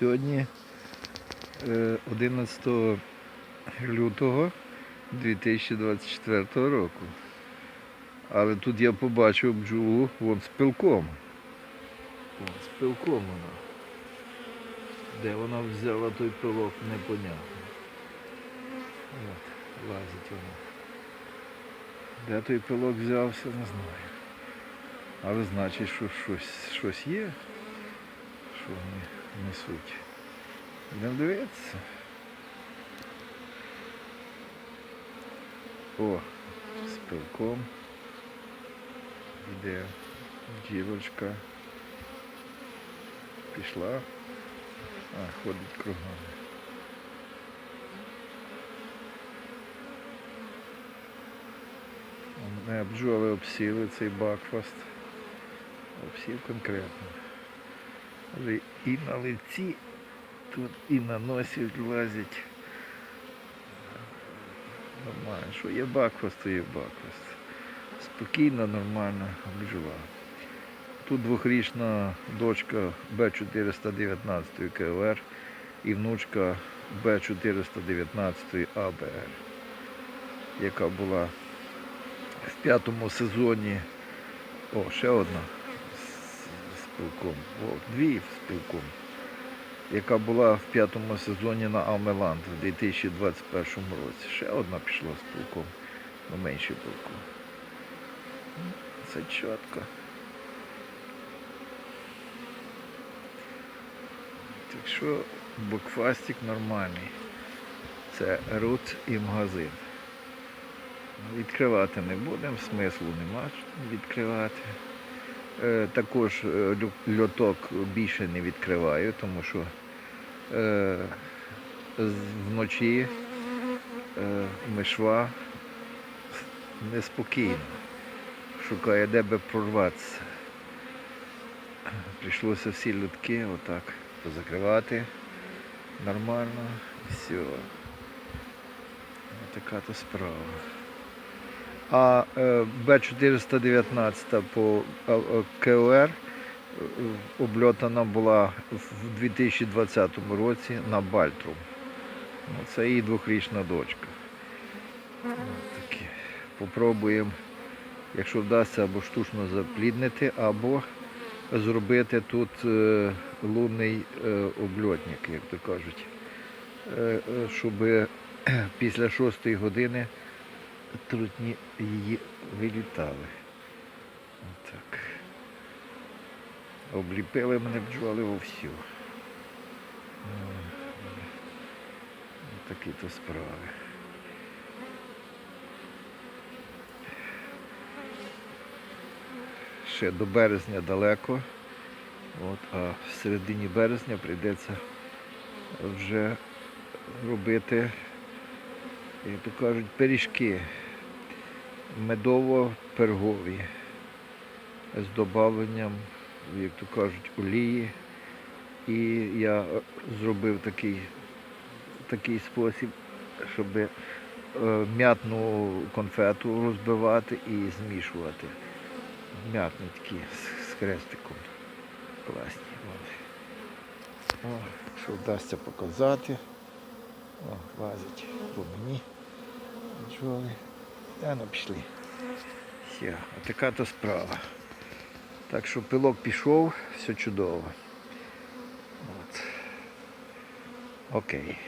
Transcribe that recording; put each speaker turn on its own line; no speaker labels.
Сьогодні е, 11 лютого 2024 року. Але тут я побачив бджолу вон з пилком. Вон з пилком вона. Де вона взяла той пилок, непонятно. От, лазить вона. Де той пилок взявся, не знаю. Але значить, що щось, щось є, що вони несуть. Будемо дивитися. О, з пилком. Іде дівочка. Пішла. А, ходить кругом. Бджоли обсіли цей бакфаст. Обсів конкретно. Але і на лиці тут, і на носі лазять. Нормально. Що є бакфаст, то є бакфаст. Спокійна, нормальна бджола. Тут двохрічна дочка Б419 КВР і внучка Б419 АБР, яка була в п'ятому сезоні. О, ще одна О, дві з пилком. Яка була в п'ятому сезоні на Амеланд в 2021 році. Ще одна пішла з пилком, ну менше пилком. Це чітко. Так що букфастик нормальний. Це рут і магазин. Відкривати не будемо, смислу нема відкривати. Е, також е, льоток більше не відкриваю, тому що е, вночі е, мишва неспокійна, шукає де би прорватися. Прийшлося всі льотки отак позакривати нормально і все. Така то справа. А е, Б419 по е, е, КОР обльотана була в 2020 році на Бальтрум. Ну, Це її двохрічна дочка. Попробуємо, якщо вдасться або штучно запліднити, або зробити тут лунний обльотник, як то кажуть. Щоб після шостої години трутні її вилітали. Отак. Обліпили мене бджоли вовсю. Такі то справи. Ще до березня далеко. От, а в середині березня прийдеться вже робити як то кажуть, пиріжки медово-пергові з додаванням, як то кажуть, олії. І я зробив такий, такий спосіб, щоб е, м'ятну конфету розбивати і змішувати. М'ятні такі з хрестиком. Класні. О, що вдасться показати. О, лазить по мені. Бджоли. Та ну пішли. Все, отака то справа. Так що пилок пішов, все чудово. От. Окей.